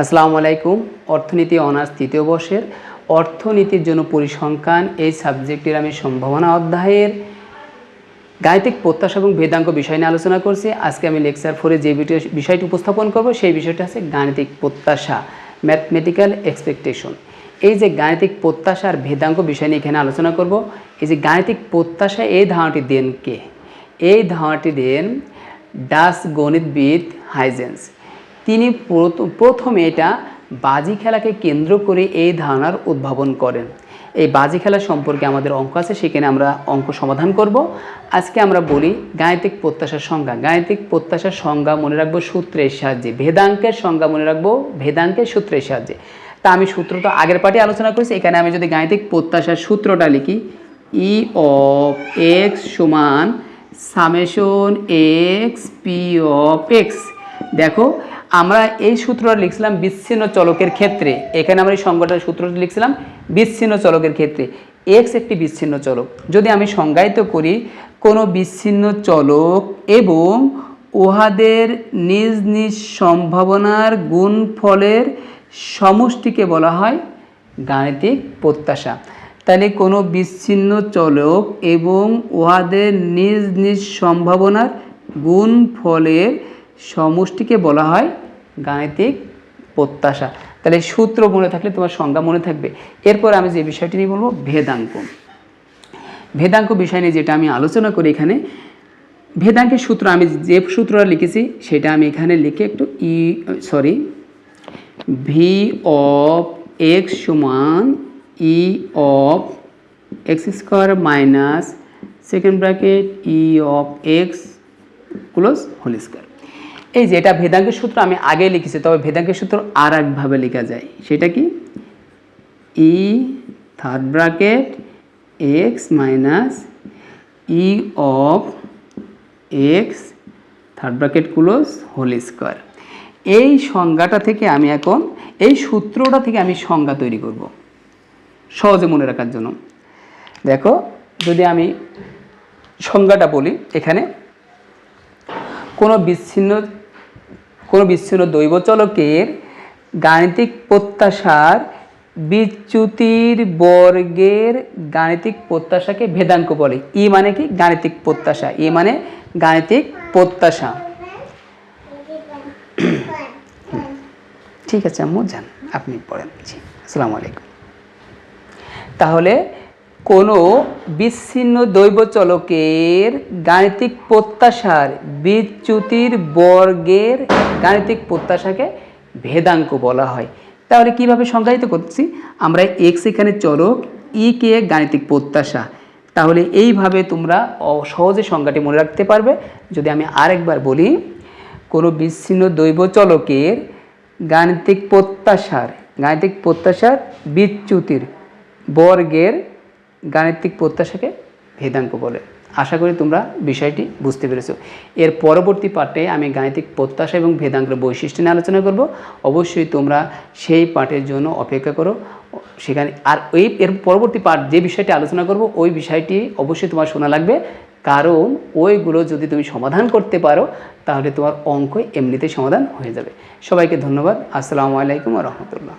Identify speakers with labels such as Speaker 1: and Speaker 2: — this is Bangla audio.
Speaker 1: আসসালামু আলাইকুম। অর্থনীতি অনার্স তৃতীয় বর্ষের অর্থনীতির জন্য পরিসংখ্যান, এই সাবজেক্টের আমি সম্ভাবনা অধ্যায়ের গাণিতিক প্রত্যাশা এবং বেদাঙ্ক বিষয় নিয়ে আলোচনা করছি। আজকে আমি লেকচার ফোরে যে বিষয়টি উপস্থাপন করব, সেই বিষয়টা হচ্ছে গাণিতিক প্রত্যাশা ম্যাথমেটিক্যাল এক্সপেকটেশন এই যে গাণিতিক প্রত্যাশা আর ভেদাঙ্ক বিষয় নিয়ে এখানে আলোচনা করব, এই যে গাণিতিক প্রত্যাশা, এই ধারণাটি দেন কে? এই ধারণাটি দেন ডাস গণিতবিদ হাইজেন্স। তিনি প্রথ- প্রথমে এটা বাজি খেলাকে কেন্দ্র করে এই ধারণার উদ্ভাবন করেন। এই বাজি খেলা সম্পর্কে আমাদের অঙ্ক আছে, সেখানে আমরা অঙ্ক সমাধান করব। আজকে আমরা বলি গাণিতিক প্রত্যাশার সংজ্ঞা। গাণিতিক প্রত্যাশার সংজ্ঞা মনে রাখব সূত্রের সাহায্যে। ভেদাঙ্কের সংজ্ঞা মনে রাখব ভেদাঙ্কের সূত্রের সাহায্যে। তা আমি সূত্র তো আগের পার্টি আলোচনা করেছি, এখানে আমি যদি গাণিতিক প্রত্যাশার সূত্রটা লিখি ই অফ এক্স সমান summation X P of X দেখো আমরা এই সূত্রটা লিখছিলাম বিচ্ছিন্ন চলকের ক্ষেত্রে। এখানে আমরা এই সংজ্ঞাটার সূত্রটা লিখছিলাম বিচ্ছিন্ন চলকের ক্ষেত্রে। এক্স একটি বিচ্ছিন্ন চলক। যদি আমি সংজ্ঞায়িত করি, কোনো বিচ্ছিন্ন চলক এবং উহাদের নিজ নিজ সম্ভাবনার গুণফলের সমষ্টিকে বলা হয় গাণিতিক প্রত্যাশা। তাহলে কোনো বিচ্ছিন্ন চলক এবং উহাদের নিজ নিজ সম্ভাবনার গুণ ফলের সমষ্টিকে বলা হয় গাণিতিক প্রত্যাশা। তাহলে সূত্র মনে থাকলে তোমার সংজ্ঞা মনে থাকবে। এরপর আমি যে বিষয়টি নিয়ে বলব, ভেদাঙ্ক। ভেদাঙ্ক বিষয় নিয়ে যেটা আমি আলোচনা করি এখানে, ভেদাঙ্কের সূত্র আমি যে সূত্রটা লিখেছি, সেটা আমি এখানে লিখে একটু E, sorry V of X সমান E of X square minus second bracket E of X close whole square এই যে এটা ভেদাঙ্কের সূত্র আমি আগে লিখেছি, তবে ভেদাঙ্কের সূত্র আর একভাবে লেখা যায়। সেটা কি? E third bracket X minus E of X third bracket close whole square এই সংজ্ঞাটা থেকে আমি এখন, এই সূত্রটা থেকে আমি সংজ্ঞা তৈরি করব, সহজে মনে রাখার জন্য। দেখো, যদি আমি সংজ্ঞাটা বলি, এখানে কোনো বিচ্ছিন্ন কোনো দৈব চলকের গাণিতিক প্রত্যাশার বিচ্যুতির বর্গের গাণিতিক প্রত্যাশাকে ভেদাঙ্ক বলে। ই মানে কি? গাণিতিক প্রত্যাশা। ই মানে গাণিতিক প্রত্যাশা। ঠিক আছে আম্মু, যান, আপনি পড়েন। আসসালামু আলাইকুম। তাহলে কোনো বিচ্ছিন্ন দৈব চলকের গাণিতিক প্রত্যাশার বিচ্যুতির বর্গের গাণিতিক প্রত্যাশাকে ভেদাঙ্ক বলা হয়। তাহলে কীভাবে সংজ্ঞায়িত করছি? আমরা এক্স এখানে চলক ই কে গাণিতিক প্রত্যাশা। তাহলে এইভাবে তোমরা সহজে সংজ্ঞাটি মনে রাখতে পারবে। যদি আমি আরেকবার বলি, কোনো বিচ্ছিন্ন দৈব চলকের গাণিতিক প্রত্যাশার গাণিতিক প্রত্যাশার বিচ্যুতির বর্গের গাণিতিক প্রত্যাশাকে ভেদাঙ্ক বলে। আশা করি তোমরা বিষয়টি বুঝতে পেরেছ। এর পরবর্তী পাঠে আমি গাণিতিক প্রত্যাশা এবং ভেদাঙ্কের বৈশিষ্ট্য নিয়ে আলোচনা করব। অবশ্যই তোমরা সেই পাঠের জন্য অপেক্ষা করো। সেখানে আর ওই এর পরবর্তী পাঠ যে বিষয়টি আলোচনা করব, ওই বিষয়টি অবশ্যই তোমার শোনা লাগবে। কারণ ওইগুলো যদি তুমি সমাধান করতে পারো, তাহলে তোমার অঙ্ক এমনিতেই সমাধান হয়ে যাবে। সবাইকে ধন্যবাদ। আসসালামু আলাইকুম রহমতুল্লাহ।